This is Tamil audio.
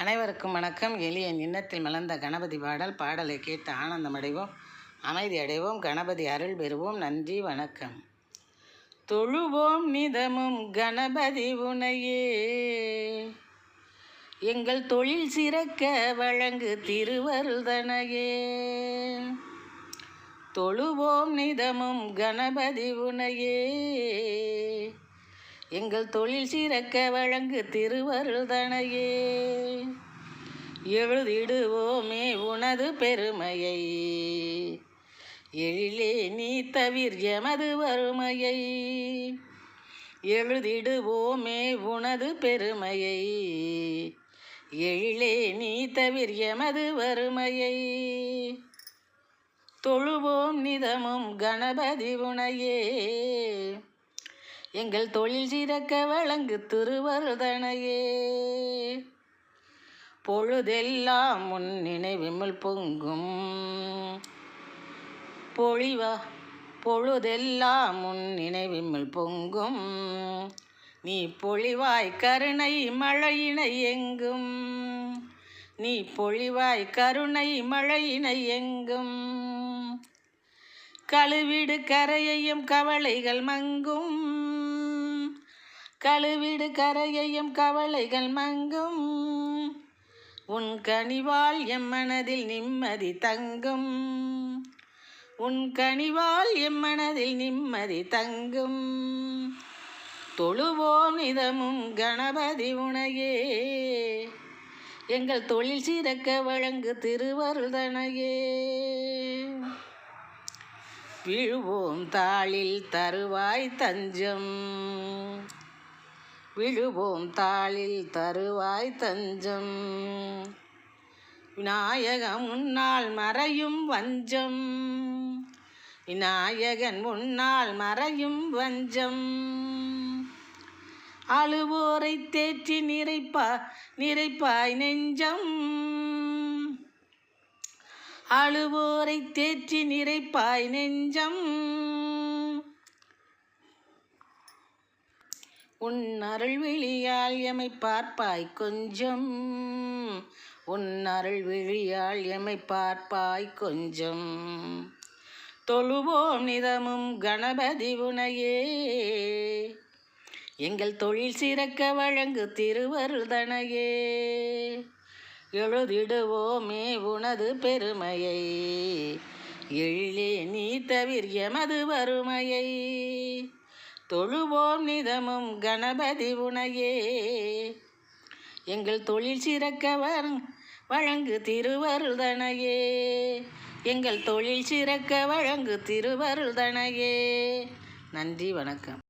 அனைவருக்கும் வணக்கம். எளிய எண்ணத்தில் மலர்ந்த கணபதி பாடல் பாடலை கேட்டு ஆனந்தம் அடைவோம் அமைதி அடைவோம். கணபதி அருள் பெறுவோம். நன்றி வணக்கம். தொழுவோம் நிதமும் கணபதி உனையே. எங்கள் தொழில் சிறக்க வழங்கு திருவருதனையே தொழுவோம் நிதமும் கணபதி உனையே. எங்கள் தொழில் சிறக்க வழங்கு திருவருள்தனையே எழுதிடுவோமே உனது பெருமையை. எழிலே நீ தவிர் எமது வறுமையை. எழுதிடுவோமே உனது பெருமையை. எழிலே நீ தவிர் எமது வறுமையை. தொழுவோம் நிதமும் கணபதி உனையே. எங்கள் தொழில் சிறக்க வழங்கு திருவருதனையே. பொழுதெல்லாம் முன் நினைவிமல் பொங்கும். பொழிவா பொழுதெல்லாம் முன் நினைவிமல் பொங்கும். நீ பொழிவாய் கருணை மழையினை எங்கும். நீ பொழிவாய் கருணை மழையினை எங்கும். கழுவிடு கரையையும் கவலைகள் மங்கும். கழுவிடு கரையையும் கவலைகள் மங்கும். உன் கனிவால் எம் மனதில் நிம்மதி தங்கும். உன் கனிவால் எம் மனதில் நிம்மதி தங்கும். தொழுவோம் இதமும் கணபதி உனையே. எங்கள் தொழில் சிறக்க வழங்கு திருவருதனையே விழுவோம் தாளில் தருவாய் தஞ்சம். விழுவோம் தாளில் தருவாய் தஞ்சம். விநாயகம் முன்னால் மறையும் வஞ்சம். விநாயகன் முன்னால் மறையும் வஞ்சம். அழுவோரை தேற்றி நிறைப்பா நிறைப்பாய் நெஞ்சம். அழுவோரை தேற்றி நிறைப்பாய் நெஞ்சம். உன் அருள் விழியால் எமை பார்ப்பாய் கொஞ்சம். உன் அருள் விழியால் எமை பார்ப்பாய் கொஞ்சம். தொழுவோம் நிதமும் கணபதி உனையே. எங்கள் தொழில் சிறக்க வழங்கு திருவருதனையே. எழுதிடுவோமே உனது பெருமையை. எழிலே நீ தவிர எமது வறுமையை. தொழுவோம் நிதமும் கணபதி உனையே. எங்கள் தொழில் சிறக்க வழங்கு திருவருதனையே எங்கள் தொழில் சிறக்க வழங்கு திருவருதனையே நன்றி வணக்கம்.